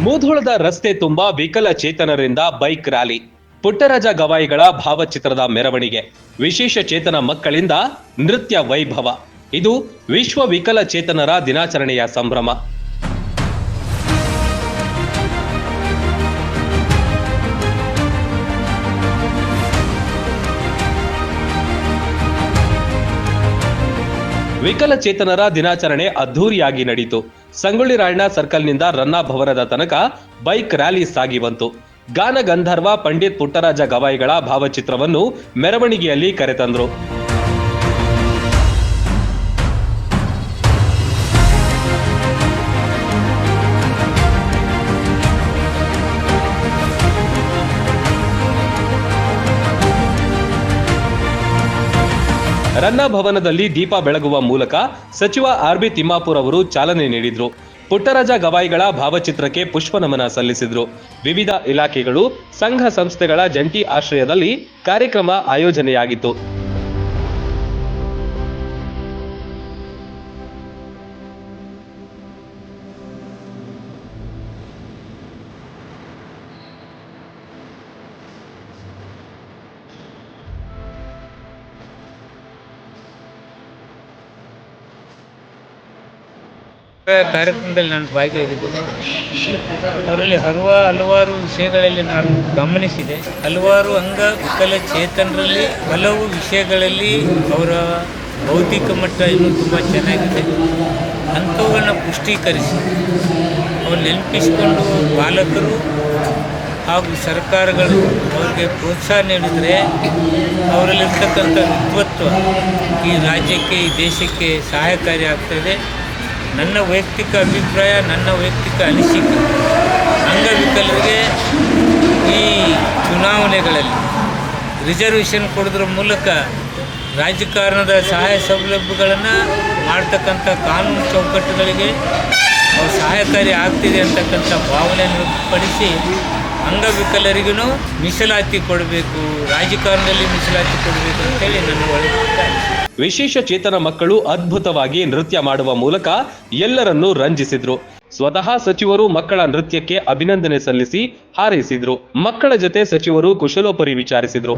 ಮೂಧೋಳದ ರಸ್ತೆ ತುಂಬಾ ವಿಕಲಚೇತನರಿಂದ ಬೈಕ್ ರ್ಯಾಲಿ. ಪುಟ್ಟರಾಜ ಗವಾಯಿಗಳ ಭಾವಚಿತ್ರದ ಮೆರವಣಿಗೆ. ವಿಶೇಷ ಚೇತನ ಮಕ್ಕಳಿಂದ ನೃತ್ಯ ವೈಭವ. ಇದು ವಿಶ್ವ ವಿಕಲಚೇತನರ ದಿನಾಚರಣೆಯ ಸಂಭ್ರಮ. ವಿಕಲಚೇತನರ ದಿನಾಚರಣೆ ಅದ್ಧೂರಿಯಾಗಿ ನಡೆಯಿತು ಸಂಗೊಳ್ಳಿ ರಾಯಣ್ಣ ಸರ್ಕಲ್ನಿಂದ ರನ್ನಾ ಭವನದ ತನಕ ಬೈಕ್ ರ್ಯಾಲಿ ಸಾಗಿ ಬಂತು. ಗಾನ ಗಂಧರ್ವ ಪಂಡಿತ್ ಪುಟ್ಟರಾಜ ಗವಾಯಿಗಳ ಭಾವಚಿತ್ರವನ್ನು ಮೆರವಣಿಗೆಯಲ್ಲಿ ಕರೆತಂದ್ರು. ರನ್ನ ಭವನದಲ್ಲಿ ದೀಪ ಬೆಳಗುವ ಮೂಲಕ ಸಚಿವ ಆರ್ ಬಿ ತಿಮ್ಮಾಪುರ್ ಅವರು ಚಾಲನೆ ನೀಡಿದ್ರು. ಪುಟ್ಟರಾಜ ಗವಾಯಿಗಳ ಭಾವಚಿತ್ರಕ್ಕೆ ಪುಷ್ಪ ನಮನ ಸಲ್ಲಿಸಿದ್ರು. ವಿವಿಧ ಇಲಾಖೆಗಳು, ಸಂಘ ಸಂಸ್ಥೆಗಳ ಜಂಟಿ ಆಶ್ರಯದಲ್ಲಿ ಕಾರ್ಯಕ್ರಮ ಆಯೋಜನೆಯಾಗಿತ್ತು. ಕಾರ್ಯಕ್ರಮದಲ್ಲಿ ನಾನು ಭಾಗಿಯಾಗಿದ್ದೇನೆ ಅದರಲ್ಲಿ ಹಲವ ಹಲವಾರು ವಿಷಯಗಳಲ್ಲಿ ನಾನು ಗಮನಿಸಿದೆ. ಹಲವಾರು ಅಂಗವಿಕಲಚೇತನರಲ್ಲಿ ಹಲವು ವಿಷಯಗಳಲ್ಲಿ ಅವರ ಬೌದ್ಧಿಕ ಮಟ್ಟ ಇನ್ನೂ ತುಂಬ ಚೆನ್ನಾಗಿದೆ. ಅಂಥವುಗಳನ್ನ ಪುಷ್ಟೀಕರಿಸಿ, ಅವ್ರು ನೆನಪಿಸಿಕೊಂಡು ಪಾಲಕರು ಹಾಗೂ ಸರ್ಕಾರಗಳು ಅವರಿಗೆ ಪ್ರೋತ್ಸಾಹ ನೀಡಿದರೆ ಅವರಲ್ಲಿರ್ತಕ್ಕಂಥ ವಿದ್ವತ್ವ ಈ ರಾಜ್ಯಕ್ಕೆ, ಈ ದೇಶಕ್ಕೆ ಸಹಾಯಕಾರಿ ಆಗ್ತಾಯಿದೆ ನನ್ನ ವೈಯಕ್ತಿಕ ಅಭಿಪ್ರಾಯ, ನನ್ನ ವೈಯಕ್ತಿಕ ಅನಿಸಿಕೆ. ಅಂಗವಿಕಲರಿಗೆ ಈ ಚುನಾವಣೆಗಳಲ್ಲಿ ರಿಸರ್ವೇಷನ್ ಕೊಡೋದ್ರ ಮೂಲಕ ರಾಜಕಾರಣದ ಸಹಾಯ ಸೌಲಭ್ಯಗಳನ್ನು ಮಾಡ್ತಕ್ಕಂಥ ಕಾನೂನು ಚೌಕಟ್ಟುಗಳಿಗೆ ಅವ್ರು ಸಹಾಯಕಾರಿ ಆಗ್ತಿದೆ ಅಂತಕ್ಕಂಥ ಭಾವನೆಯನ್ನು ವ್ಯಕ್ತಪಡಿಸಿ ಅಂಗವಿಕಲರಿಗೂ ಮೀಸಲಾತಿ ಕೊಡಬೇಕು, ರಾಜಕಾರಣದಲ್ಲಿ ಮೀಸಲಾತಿ ಕೊಡಬೇಕು ಅಂತೇಳಿ ನನ್ನ ಒಳಗೆ ವಿಶೇಷ ಚೇತನ ಮಕ್ಕಳು ಅದ್ಭುತವಾಗಿ ನೃತ್ಯ ಮಾಡುವ ಮೂಲಕ ಎಲ್ಲರನ್ನೂ ರಂಜಿಸಿದ್ರು. ಸ್ವತಃ ಸಚಿವರು ಮಕ್ಕಳ ನೃತ್ಯಕ್ಕೆ ಅಭಿನಂದನೆ ಸಲ್ಲಿಸಿ ಹಾರೈಸಿದ್ರು. ಮಕ್ಕಳ ಜೊತೆ ಸಚಿವರು ಕುಶಲೋಪರಿ ವಿಚಾರಿಸಿದ್ರು.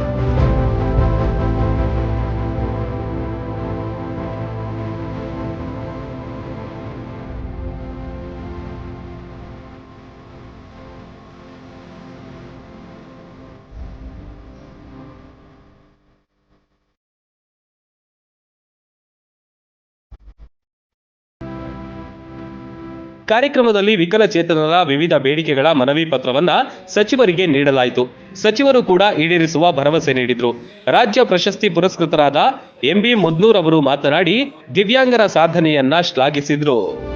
ಕಾರ್ಯಕ್ರಮದಲ್ಲಿ ವಿಕಲಚೇತನರ ವಿವಿಧ ಬೇಡಿಕೆಗಳ ಮನವಿ ಪತ್ರವನ್ನ ಸಚಿವರಿಗೆ ನೀಡಲಾಯಿತು. ಸಚಿವರು ಕೂಡ ಈಡೇರಿಸುವ ಭರವಸೆ ನೀಡಿದ್ರು. ರಾಜ್ಯ ಪ್ರಶಸ್ತಿ ಪುರಸ್ಕೃತರಾದ ಎಂಬಿ ಮುದ್ನೂರ್ ಅವರು ಮಾತನಾಡಿ, ದಿವ್ಯಾಂಗರ ಸಾಧನೆಯನ್ನ ಶ್ಲಾಘಿಸಿದ್ರು.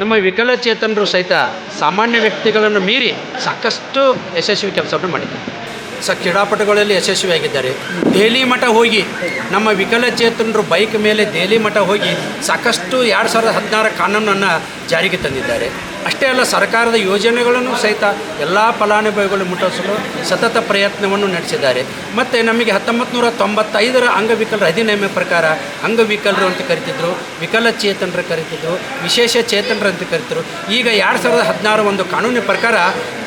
ನಮ್ಮ ವಿಕಲಚೇತನರು ಸಹಿತ ಸಾಮಾನ್ಯ ವ್ಯಕ್ತಿಗಳನ್ನು ಮೀರಿ ಸಾಕಷ್ಟು ಯಶಸ್ವಿ ಕೆಲಸವನ್ನು ಮಾಡಿದ್ದಾರೆ. ಸ ಕ್ರೀಡಾಪಟುಗಳಲ್ಲಿ ಯಶಸ್ವಿಯಾಗಿದ್ದಾರೆ. ದೆಹಲಿ ಮಠ ಹೋಗಿ, ನಮ್ಮ ವಿಕಲಚೇತನರು ಬೈಕ್ ಮೇಲೆ ದೆಹಲಿ ಮಠ ಹೋಗಿ ಸಾಕಷ್ಟು ಎರಡು ಸಾವಿರದ ಹದಿನಾರ ಕಾನೂನನ್ನು ಜಾರಿಗೆ ತಂದಿದ್ದಾರೆ. ಅಷ್ಟೇ ಅಲ್ಲ, ಸರ್ಕಾರದ ಯೋಜನೆಗಳನ್ನು ಸಹಿತ ಎಲ್ಲ ಫಲಾನುಭವಿಗಳು ಮುಟ್ಟಿಸಲು ಸತತ ಪ್ರಯತ್ನವನ್ನು ನಡೆಸಿದ್ದಾರೆ. ಮತ್ತು ನಮಗೆ ಹತ್ತೊಂಬತ್ತು ನೂರ ತೊಂಬತ್ತೈದರ ಅಂಗವಿಕಲರ ಅಧಿನಿಯಮ ಪ್ರಕಾರ ಅಂಗವಿಕಲರು ಅಂತ ಕರಿತಿದ್ರು, ವಿಕಲಚೇತನರು ಕರಿತಿದ್ರು ವಿಶೇಷ ಚೇತನರು ಅಂತ ಕರಿತಿದ್ರು. ಈಗ ಎರಡು ಸಾವಿರದ ಹದಿನಾರು ಒಂದು ಕಾನೂನಿನ ಪ್ರಕಾರ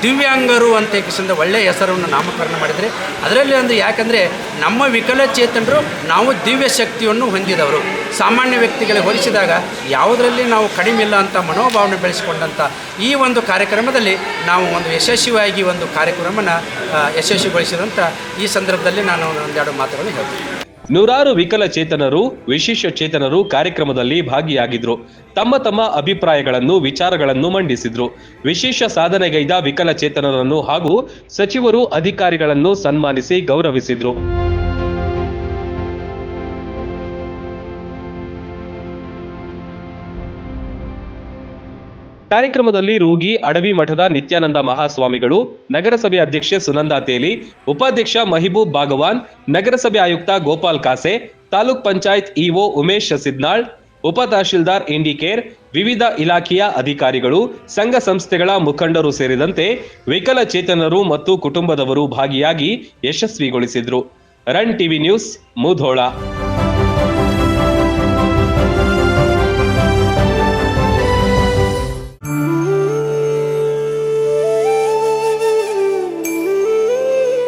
ದಿವ್ಯಾಂಗರು ಅಂತ ಕಿಸಿಂದ ಒಳ್ಳೆಯ ಹೆಸರನ್ನು ನಾಮಕರಣ ಮಾಡಿದರೆ, ಅದರಲ್ಲಿ ಒಂದು ಯಾಕಂದರೆ ನಮ್ಮ ವಿಕಲಚೇತನರು ನಾವು ದಿವ್ಯ ಶಕ್ತಿಯನ್ನು ಹೊಂದಿದವರು. ಸಾಮಾನ್ಯ ವ್ಯಕ್ತಿಗಳಿಗೆ ಹೋಲಿಸಿದಾಗ ಯಾವುದರಲ್ಲಿ ನಾವು ಕಡಿಮೆ ಇಲ್ಲ ಅಂತ ಮನೋಭಾವನೆ ಬೆಳೆಸಿಕೊಂಡಂಥ ಈ ಒಂದು ಕಾರ್ಯಕ್ರಮದಲ್ಲಿ ನಾವು ಒಂದು ಯಶಸ್ವಿಯಾಗಿ ಒಂದು ಕಾರ್ಯಕ್ರಮನ ಯಶಸ್ವಿಗೊಳಿಸಿದಂಥ ಈ ಸಂದರ್ಭದಲ್ಲಿ ನಾನು ಒಂದೆರಡು ಮಾತುಗಳನ್ನು ಹೇಳ್ತೀನಿ. ನೂರಾರು ವಿಕಲಚೇತನರು ವಿಶೇಷ ಚೇತನರು ಕಾರ್ಯಕ್ರಮದಲ್ಲಿ ಭಾಗಿಯಾಗಿದ್ರು. ತಮ್ಮ ತಮ್ಮ ಅಭಿಪ್ರಾಯಗಳನ್ನು, ವಿಚಾರಗಳನ್ನು ಮಂಡಿಸಿದ್ರು. ವಿಶೇಷ ಸಾಧನೆಗೈದ ವಿಕಲಚೇತನರನ್ನು ಹಾಗೂ ಸಚಿವರು ಅಧಿಕಾರಿಗಳನ್ನು ಸನ್ಮಾನಿಸಿ ಗೌರವಿಸಿದ್ರು. ಕಾರ್ಯಕ್ರಮದಲ್ಲಿ ರೂಗಿ, ಅಡವಿ ಮಠದ ನಿತ್ಯಾನಂದ ಮಹಾಸ್ವಾಮಿಗಳು, ನಗರಸಭೆ ಅಧ್ಯಕ್ಷೆ ಸುನಂದಾ ತೇಲಿ, ಉಪಾಧ್ಯಕ್ಷ ಮಹಿಬೂಬ್ ಭಾಗವಾನ್, ನಗರಸಭೆ ಆಯುಕ್ತ ಗೋಪಾಲ್ ಕಾಸೆ, ತಾಲೂಕ್ ಪಂಚಾಯತ್ ಇಒ ಉಮೇಶ್ ಸಿದ್ನಾಳ್, ಉಪ ತಹಶೀಲ್ದಾರ್ ಇಂಡಿಕೇರ್ ವಿವಿಧ ಇಲಾಖೆಯ ಅಧಿಕಾರಿಗಳು, ಸಂಘ ಸಂಸ್ಥೆಗಳ ಮುಖಂಡರು ಸೇರಿದಂತೆ ವಿಕಲಚೇತನರು ಮತ್ತು ಕುಟುಂಬದವರು ಭಾಗಿಯಾಗಿ ಯಶಸ್ವಿಗೊಳಿಸಿದ್ರು. Run TV news, Mudhol.